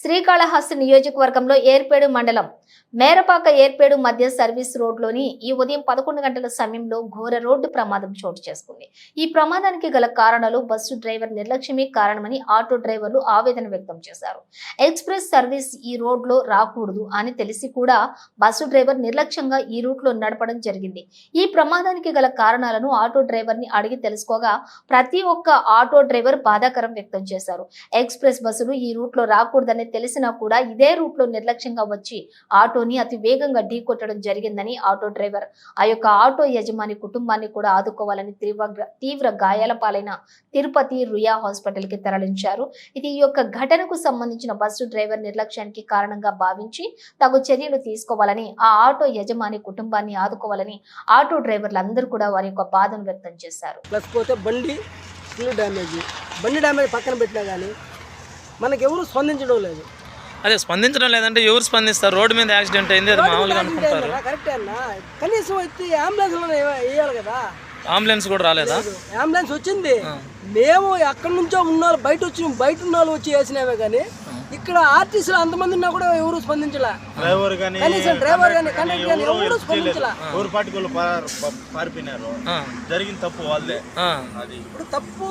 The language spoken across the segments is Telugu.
శ్రీకాళహస్తి నియోజకవర్గంలో ఏర్పేడు మండలం మేరపాక ఏర్పేడు మధ్య సర్వీస్ రోడ్లోని ఈ ఉదయం పదకొండు గంటల సమయంలో ఘోర రోడ్డు ప్రమాదం చోటు చేసుకుంది. ఈ ప్రమాదానికి గల కారణాలు బస్సు డ్రైవర్ నిర్లక్ష్యమే కారణమని ఆటో డ్రైవర్లు ఆవేదన వ్యక్తం చేశారు. ఎక్స్ప్రెస్ సర్వీస్ ఈ రోడ్లో రాకూడదు అని తెలిసి కూడా బస్సు డ్రైవర్ నిర్లక్ష్యంగా ఈ రూట్లో నడపడం జరిగింది. ఈ ప్రమాదానికి గల కారణాలను ఆటో డ్రైవర్ని అడిగి తెలుసుకోగా ప్రతి ఒక్క ఆటో డ్రైవర్ బాధాకరం వ్యక్తం చేశారు. ఎక్స్ప్రెస్ బస్సులు ఈ రూట్లో రాకూడదని తెలిసినా కూడా ఇదే రూట్లో నిర్లక్ష్యంగా వచ్చి ఆటోని అతి వేగంగా ఢీకొట్టడం జరిగిందని ఆటో డ్రైవర్. ఆ యొక్క ఆటో యజమాని కుటుంబాన్ని కూడా ఆదుకోవాలని తీవ్ర తీవ్ర గాయాల పాలైన తిరుపతి రుయా హాస్పిటల్కి తరలించారు. ఇది ఈ యొక్క ఘటనకు సంబంధించిన బస్సు డ్రైవర్ నిర్లక్ష్యానికి కారణంగా భావించి తగు చర్యలు తీసుకోవాలని ఆ ఆటో యజమాని కుటుంబాన్ని ఆదుకోవాలని ఆటో డ్రైవర్లందరూ కూడా వారి యొక్క బాధను వ్యక్తం చేశారు. ప్లస్ పోతే బండి ఫుల్ డ్యామేజ్. బండి డ్యామేజ్ పక్కన పెట్టినా కానీ మనకెవరు స్పందించడం లేదు. అదే స్పందించడం లేదంటే ఎవరు స్పందిస్తారు? రోడ్డు మీద యాక్సిడెంట్ అయింది అది మామూలుగా అనుకుంటారు. కరెక్టే అన్న. కనీసం అయితే అంబులెన్స్ వేయాలి కదా? అంబులెన్స్ కూడా రాలేదా? అంబులెన్స్ వచ్చింది. మేము ఎక్కడి నుంచో ఉన్న బయట వచ్చి బయట ఉన్న వాళ్ళు వచ్చి వేసినామే కానీ ఇక్కడ ఆర్టీసీలు అంతమంది ఉన్నా కూడా ఎవరు స్పందించలే. డ్రైవర్ కానీ కనీసం డ్రైవర్ కానీ కండక్టర్ కానీ ఎవరు స్పందించలే. ఊరు పాటికి వాళ్ళు పార- ప- పారిపోయినారు ఆ, జరిగిన తప్పు వాళ్ళే ఆ, అది. ఇప్పుడు తప్పు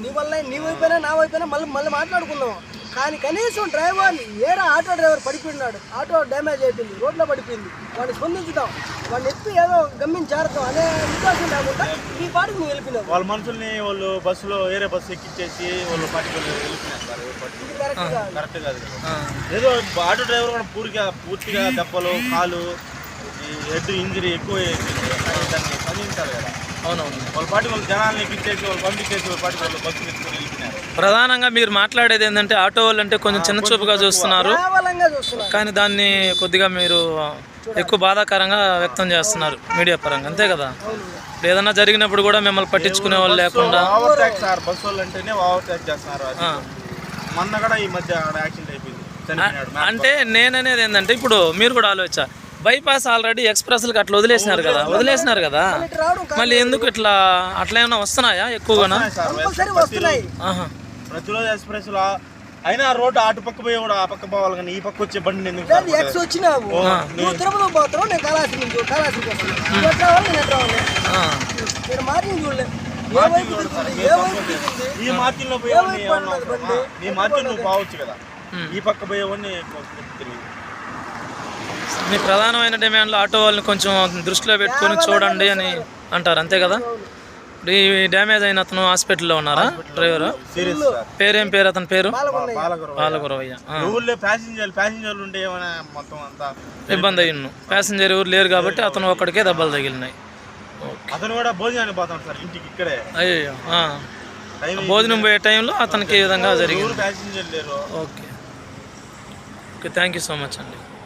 నీ వల్ల నీ వైపోయినా నా వైపోయినా మళ్ళీ మళ్ళీ మాట్లాడుకుందాం. కానీ కనీసం డ్రైవర్ ఏడా ఆటో డ్రైవర్ పడిపోయినాడు. ఆటో డ్యామేజ్ అయిపోయింది. రోడ్లో పడిపోయింది. వాడిని స్పందించుదాం. వాడిని ఎత్తి ఏదో గమ్యం చేరతాం అనే విశ్వాసం లేకుండా నీ పాటికి నువ్వు వెళ్ళిపోయినావు. వాళ్ళ మనుషుల్ని వాళ్ళు బస్సులో వేరే బస్సు ఎక్కిచ్చేసి వాళ్ళు పాటికి వాళ్ళు వెళ్ళిపోయినారు కరెక్ట్ కాదు. కరెక్ట్ కాదు కదా. ఆ. ఏదో ఆటో డ్రైవర్ కూడా పూర్తిగా పూర్తిగా దెబ్బలు కాలు ఈ హెడ్ ఇంజరీ ఎక్కువ దాన్ని స్పందించాలి కదా. అవునవును. వాళ్ళ పాటి వాళ్ళు జనాల్ని ఎక్కిచ్చేసి వాళ్ళు పంపించేసి వాళ్ళ పాటి వాళ్ళు బస్సు ఎత్తుకొని ప్రధానంగా మీరు మాట్లాడేది ఏంటంటే ఆటో వాళ్ళు అంటే కొంచెం చిన్న చూపుగా చూస్తున్నారు. కానీ దాన్ని కొద్దిగా మీరు ఎక్కువ బాధాకరంగా వ్యక్తం చేస్తున్నారు మీడియా పరంగా. అంతే కదా? ఏదన్నా జరిగినప్పుడు కూడా మిమ్మల్ని పట్టించుకునే వాళ్ళు లేకుండా. మొన్న కూడా ఈ మధ్య యాక్సిడెంట్ అయిపోయింది. చనిపోయినాడు అంటే నేననేది ఏంటంటే ఇప్పుడు మీరు కూడా ఆలోచన బైపాస్ ఆల్రెడీ ఎక్స్ప్రెస్లకి అట్లా వదిలేసినారు కదా? వదిలేసినారు కదా? మళ్ళీ ఎందుకు ఇట్లా అట్లా ఏమైనా వస్తున్నాయా ఎక్కువగానా? ప్రతిరోజు ఎక్స్ప్రెస్లో అయినా రోడ్డు అటు పక్క పోయి కూడా ఆ పక్క పోవాలి కానీ ఈ పక్క వచ్చే బండి ఎందుకు ఎక్స్ వచ్చినావు నువ్వు పోతావు? నేను కాళాసి నుంచి కాళాసికి వస్తాను నువ్వు ఎట్లా రావాలి నేను ఎట్లా రావాలి. నేను మార్నింగ్ చూడలే. ఏ వైపు తిరుగుతుంది ఏ వైపు తిరుగుతుంది ఈ మార్జిన్లో పోయేవాడిని ఏమన్నా అవసరమా? ఈ మార్జిన్ నువ్వు పోవచ్చు కదా. ఈ పక్క పోయేవాడిని మీ ప్రధానమైన డిమాండ్లు ఆటో వాళ్ళని కొంచెం దృష్టిలో పెట్టుకొని చూడండి అని అంటారు అంతే కదా? ఇప్పుడు ఈ డ్యామేజ్ అయిన అతను హాస్పిటల్లో ఉన్నారా? డ్రైవర్? Serious sir. పేరేం పేరు అతని పేరు? ఆ. ఊళ్ళో ప్యాసింజర్ ప్యాసింజర్లు ఉంటే ఏమైనా మొత్తం అంతా ఇబ్బంది అయ్యిండు ప్యాసింజర్ ఎవరు లేరు కాబట్టి అతను ఒక్కడికే దెబ్బలు తగిలినాయి. అతను కూడా భోజనానికి పోతాం సార్ ఇంటికి ఇక్కడే. అయ్యో భోజనం పోయే టైంలో అతనికి ఈ విధంగా జరిగింది? ప్యాసింజర్ లేరు. Okay. Okay thank you so much అండి.